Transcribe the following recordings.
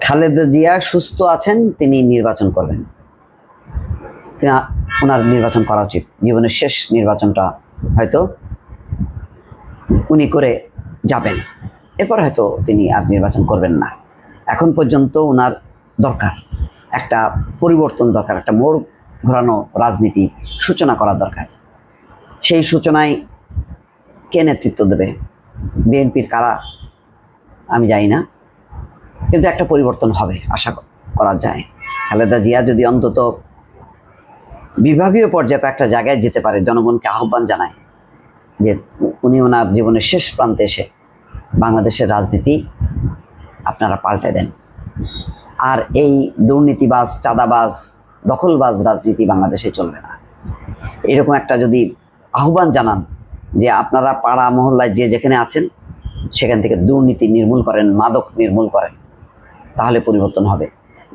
খালেদা জিয়া সুস্থ আছেন, তিনি নির্বাচন করবেন। ওনার নির্বাচন করা উচিত। জীবনের শেষ নির্বাচনটা হয়তো উনি করে যাবেন। এরপর হয়তো তিনি আর নির্বাচন করবেন না। এখন পর্যন্ত ওনার দরকার একটা পরিবর্তন দরকার, একটা মোড় ঘোরানো রাজনীতি সূচনা করা দরকার। সেই সূচনায় কে নেতৃত্ব দেবে? বিএনপির কারা? আমি জানি না। কিন্তু একটা পরিবর্তন হবে, আশা করা যায়। খালেদা জিয়া যদি অন্তত বিভাগীয় পর্যায়ে একটা জায়গায় যেতে পারে, জনগণকে আহ্বান জানায় যে উনি ওনার জীবনের শেষ প্রান্তে এসে বাংলাদেশের রাজনীতি আপনারা পাল্টে দেন। আর এই দুর্নীতিবাজ, চাঁদাবাজ, দখলবাজ রাজনীতি বাংলাদেশে চলবে না। এরকম একটা যদি আহ্বান জানান যে আপনারা পাড়া মহল্লায় যে যেখানে আছেন, সেখান থেকে দুর্নীতি নির্মূল করেন, মাদক নির্মূল করেন। তাহলে পরিবর্তন হবে।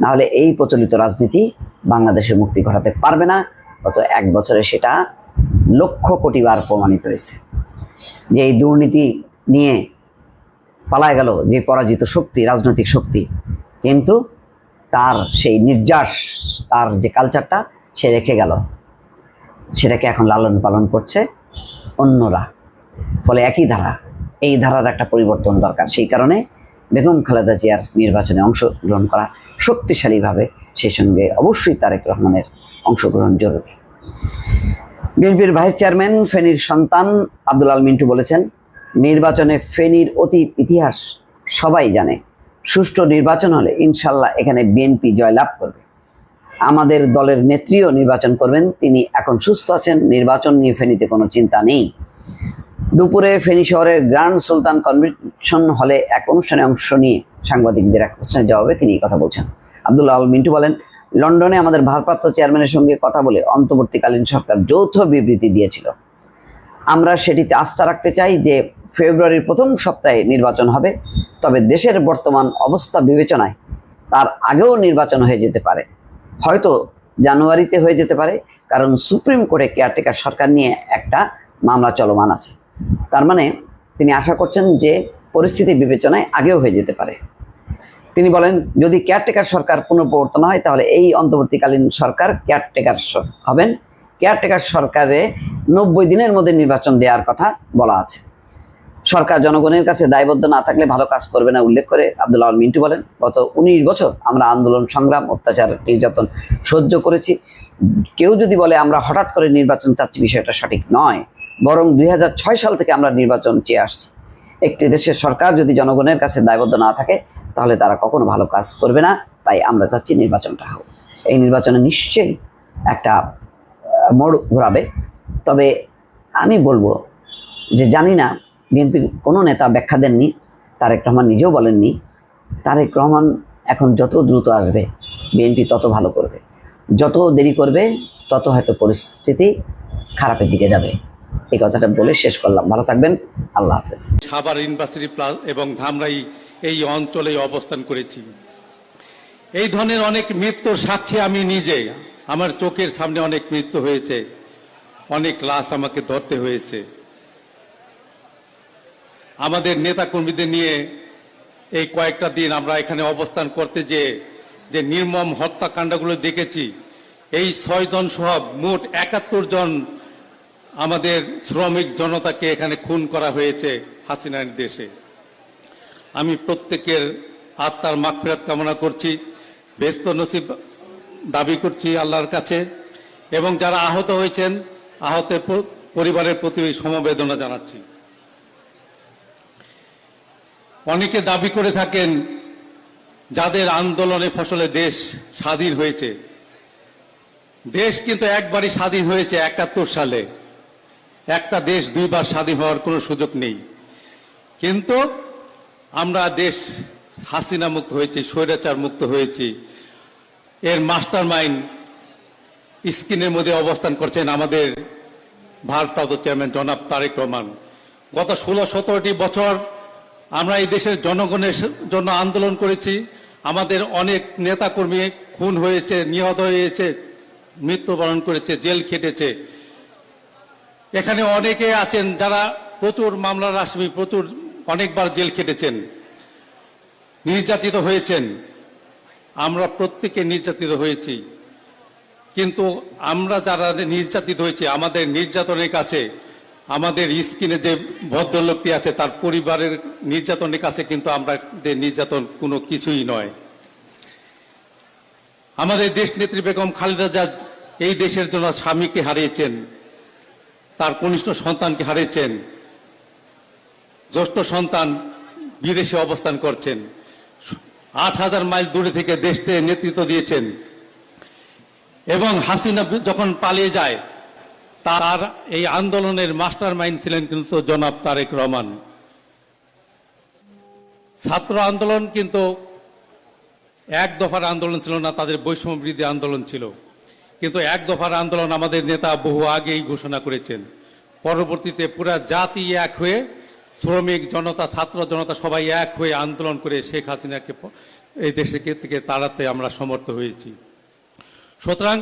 না হলে এই প্রচলিত রাজনীতি বাংলাদেশের মুক্তি ঘটাতে পারবে না। গত এক বছরে সেটা লক্ষ কোটি বার প্রমাণিত হয়েছে। যে এই দুর্নীতি নিয়ে পালায় গেল যে পরাজিত শক্তি, রাজনৈতিক শক্তি, কিন্তু তার সেই নির্যাস, তার যে কালচারটা সে রেখে গেল। সেটাকে এখন লালন পালন করছে। অন্যরা। ফলে একই ধারা, এই ধারার একটা পরিবর্তন দরকার। সেই কারণে বেগম খালেদা জিয়ার নির্বাচনে অংশগ্রহণ করা শক্তিশালীভাবে সেই সঙ্গে অবশ্যই তারেক রহমানের অংশগ্রহণ জরুরি। বিএনপির ভাইস চেয়ারম্যান ফেনীর সন্তান আব্দুল আল মিন্টু বলেছেন, নির্বাচনে ফেনীর অতীত ইতিহাস সবাই জানে। সুষ্ঠু নির্বাচন হলে ইনশাল্লাহ এখানে বিএনপি জয়লাভ করবে। আমাদের দলের নেত্রীও নির্বাচন করবেন। তিনি এখন সুস্থ আছেন, নির্বাচন নিয়ে ফেনীতে কোনো চিন্তা নেই। দুপুরে ফেনী শহরের গ্র্যান্ড সুলতান কনভেনশন হলে এক অনুষ্ঠানে অংশ নিয়ে সাংবাদিকদের এক প্রশ্নের জবাবে তিনি কথা বলছেন। আব্দুল্লাহ আল মিন্টু বলেন, লন্ডনে আমাদের ভারপ্রাপ্ত চেয়ারম্যানের সঙ্গে কথা বলে অন্তর্বর্তীকালীন সরকার যৌথ বিবৃতি দিয়েছিল। আমরা সেটিতে আস্থা রাখতে চাই যে ফেব্রুয়ারির প্রথম সপ্তাহে নির্বাচন হবে, তবে দেশের বর্তমান অবস্থা বিবেচনায় তার আগেও নির্বাচন হয়ে যেতে পারে। হয়তো জানুয়ারিতে হয়ে যেতে পারে, কারণ সুপ্রিম কোর্টে কেয়ারটেকার সরকার নিয়ে একটা মামলা চলমান আছে। তার মানে তিনি আশা করছেন যে পরিস্থিতি বিবেচনায় আগেও হয়ে যেতে পারে। তিনি বলেন, যদি কেয়ারটেকার সরকার পুনঃপ্রবর্তন হয়, তাহলে এই অন্তর্বর্তীকালীন সরকার কেয়ারটেকার হবেন। কেয়ারটেকার সরকারে নব্বই দিনের মধ্যে নির্বাচন দেওয়ার কথা বলা আছে। সরকার জনগণের কাছে দায়বদ্ধ না থাকলে ভালো কাজ করবে না উল্লেখ করে আব্দুল্লাহ মিন্টু বলেন, গত উনিশ বছর আমরা আন্দোলন, সংগ্রাম, অত্যাচার, নির্যাতন সহ্য করেছি। কেউ যদি বলে আমরা হঠাৎ করে নির্বাচন চাচ্ছি, বিষয়টা সঠিক নয়, বরং দুই হাজার ছয় সাল থেকে আমরা নির্বাচন চেয়ে আসছি। একটি দেশের সরকার যদি জনগণের কাছে দায়বদ্ধ না থাকে, তাহলে তারা কখনো ভালো কাজ করবে না, তাই আমরা চাচ্ছি নির্বাচনটা হোক। এই নির্বাচনে নিশ্চয়ই একটা মোড় ঘোরাবে। তবে আমি বলব যে জানি না বিএনপির কোনো নেতা ব্যাখ্যা দেননি, তারেক রহমান নিজেও বলেননি। তারেক রহমান এখন যত দ্রুত আসবে, বিএনপি তত ভালো করবে। যত দেরি করবে, তত হয়তো পরিস্থিতি খারাপের দিকে যাবে। এই কথাটা বলে শেষ করলাম। ভালো থাকবেন। আল্লাহ হাফেজ। সাভার ইউনিভার্সিটি প্লাস এবং ধামরাই এই অঞ্চলে অবস্থান করেছি। এই ধরনের অনেক মৃত্যুর সাক্ষী আমি নিজে। আমার চোখের সামনে অনেক মৃত্যু হয়েছে। অনেক লাশ আমাকে ধরতে হয়েছে। আমাদের নেতা কর্মীদের নিয়ে এই কয়েকটা দিন আমরা এখানে অবস্থান করতে যে যে নির্মম হত্যাকাণ্ডগুলো দেখেছি, এই ছয়জন সহ মোট একাত্তর জন আমাদের শ্রমিক জনতাকে এখানে খুন করা হয়েছে হাসিনার দেশে। আমি প্রত্যেকের আত্মার মাগফিরাত কামনা করছি, ব্যস্ত নসিব দাবি করছি আল্লাহর কাছে, এবং যারা আহত হয়েছেন, আহতের পরিবারের প্রতি সমবেদনা জানাচ্ছি। অনেকে দাবি করে থাকেন যাদের আন্দোলনে ফসলে দেশ স্বাধীন হয়েছে। দেশ কিন্তু একবারই স্বাধীন হয়েছে একাত্তর সালে। একটা দেশ দুইবার স্বাধীন হওয়ার কোনো সুযোগ নেই। কিন্তু আমরা দেশ হাসিনা মুক্ত হয়েছি, স্বৈরাচার মুক্ত হয়েছি। এর মাস্টার মাইন্ড স্ক্রিনের মধ্যে অবস্থান করছেন আমাদের ভারপ্রাপ্ত চেয়ারম্যান জনাব তারেক রহমান। গত ষোলো সতেরোটি বছর আমরা এই দেশের জনগণের জন্য আন্দোলন করেছি। আমাদের অনেক নেতাকর্মী খুন হয়েছে, নিহত হয়েছে, মৃত্যুবরণ করেছে, জেল খেটেছে। এখানে অনেকে আছেন যারা প্রচুর মামলার আসামি, প্রচুর অনেকবার জেল খেটেছেন, নির্যাতিত হয়েছেন। আমরা প্রত্যেকে নির্যাতিত হয়েছি। কিন্তু আমরা যারা নির্যাতিত হয়েছি, আমাদের নির্যাতনের কাছে আমাদের স্কিনে যে ভদ্রলোকটি আছে, তার পরিবারের নির্যাতনের কাছে কিন্তু আমরা নির্যাতন কোনো কিছুই নয়। আমাদের দেশ নেত্রী বেগম খালেদা জিয়া এই দেশের জন্য স্বামীকে হারিয়েছেন, তার কনিষ্ঠ সন্তানকে হারিয়েছেন, জ্যেষ্ঠ সন্তান বিদেশে অবস্থান করছেন, আট হাজার মাইল দূরে থেকে দেশকে নেতৃত্ব দিয়েছেন এবং হাসিনা যখন পালিয়ে যায় তার এই আন্দোলনের মাস্টার মাইন্ড ছিলেন কিন্তু জনাব তারেক রহমান। ছাত্র আন্দোলন কিন্তু এক দফার আন্দোলন ছিল না, তাদের বৈষম্য বৃদ্ধি আন্দোলন ছিল। কিন্তু এক দফার আন্দোলন আমাদের নেতা বহু আগেই ঘোষণা করেছেন। পরবর্তীতে পুরা জাতি এক হয়ে শ্রমিক জনতা, ছাত্র জনতা সবাই এক হয়ে আন্দোলন করে শেখ হাসিনাকে এই দেশে থেকে তাড়াতে আমরা সমর্থ হয়েছি। সুতরাং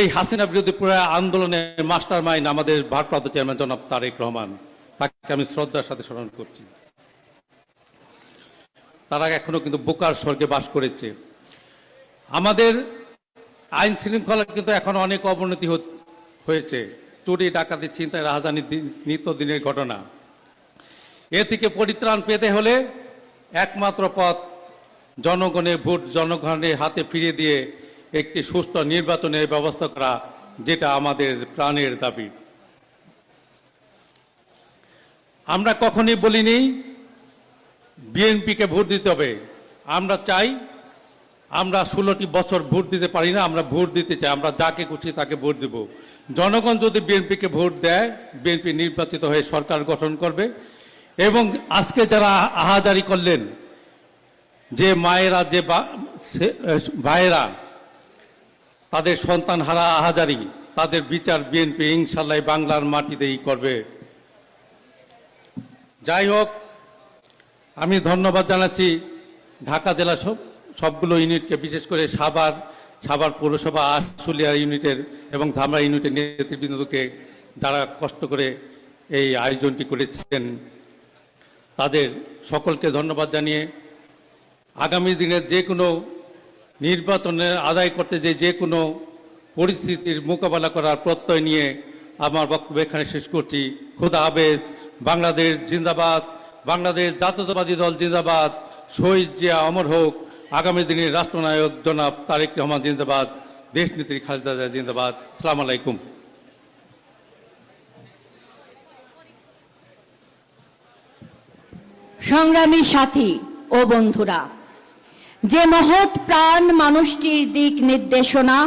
এই হাসিনা বিরোধী পুরা আন্দোলনের মাস্টার মাইন্ড আমাদের ভারপ্রাপ্ত চেয়ারম্যান জনাব তারেক রহমান। তাকে আমি শ্রদ্ধার সাথে স্মরণ করছি। তারা এখনও কিন্তু বোকার স্বর্গে বাস করেছে। আমাদের আইন শৃঙ্খলা কিন্তু এখন অনেক অবনতি হয়েছে। চুরি, ডাকাতি চিন্তায় রাজধানী নিত্যদিনের ঘটনা। এ থেকে পরিত্রাণ পেতে হলে একমাত্র পথ জনগণের ভোট জনগণের হাতে ফিরিয়ে দিয়ে একটি সুষ্ঠু নির্বাচনের ব্যবস্থা করা যেটা আমাদের প্রাণের দাবি। আমরা কখনই বলিনি বিএনপিকে ভোট দিতে হবে। আমরা চাই আমরা ষোলোটি বছর ভোট দিতে পারি না, আমরা ভোট দিতে চাই, আমরা যাকে খুশি তাকে ভোট দেব। জনগণ যদি বিএনপিকে ভোট দেয়, বিএনপি নির্বাচিত হয়ে সরকার গঠন করবে এবং আজকে যারা আহাজারি করলেন, যে মায়েরা, যে ভাইয়েরা তাদের সন্তান হারা আহাজারি, তাদের বিচার বিএনপি ইনশাল্লাহ বাংলার মাটিতেই করবে। যাই হোক, আমি ধন্যবাদ জানাচ্ছি ঢাকা জেলা সব সবগুলো ইউনিটকে, বিশেষ করে সাভার সাভার পৌরসভা, আশুলিয়া ইউনিটের এবং ধামরা ইউনিটের নেতৃবৃন্দকে যারা কষ্ট করে এই আয়োজনটি করেছেন, তাদের সকলকে ধন্যবাদ জানিয়ে আগামী দিনের যে কোনো নির্বাচনের আদায় করতে যে যে কোনো পরিস্থিতির মোকাবেলা করার প্রত্যয় নিয়ে আমার বক্তব্য এখানে শেষ করছি। খুদা হাফেজ, বাংলাদেশ জিন্দাবাদ, বাংলাদেশ জাতীয়তাবাদী দল জিন্দাবাদ, শহীদ জিয়া অমর হোক, আগামী দিনের রাষ্ট্রনায়ক জনাব তারেক রহমান জিন্দাবাদ দেশনেত্রী খালেদা জিয়া জিন্দাবাদ। সালাম আলাইকুম। সংগ্রামী সাথী ও বন্ধুরা যে মহৎ প্রাণ মানুষটির দিক নির্দেশনা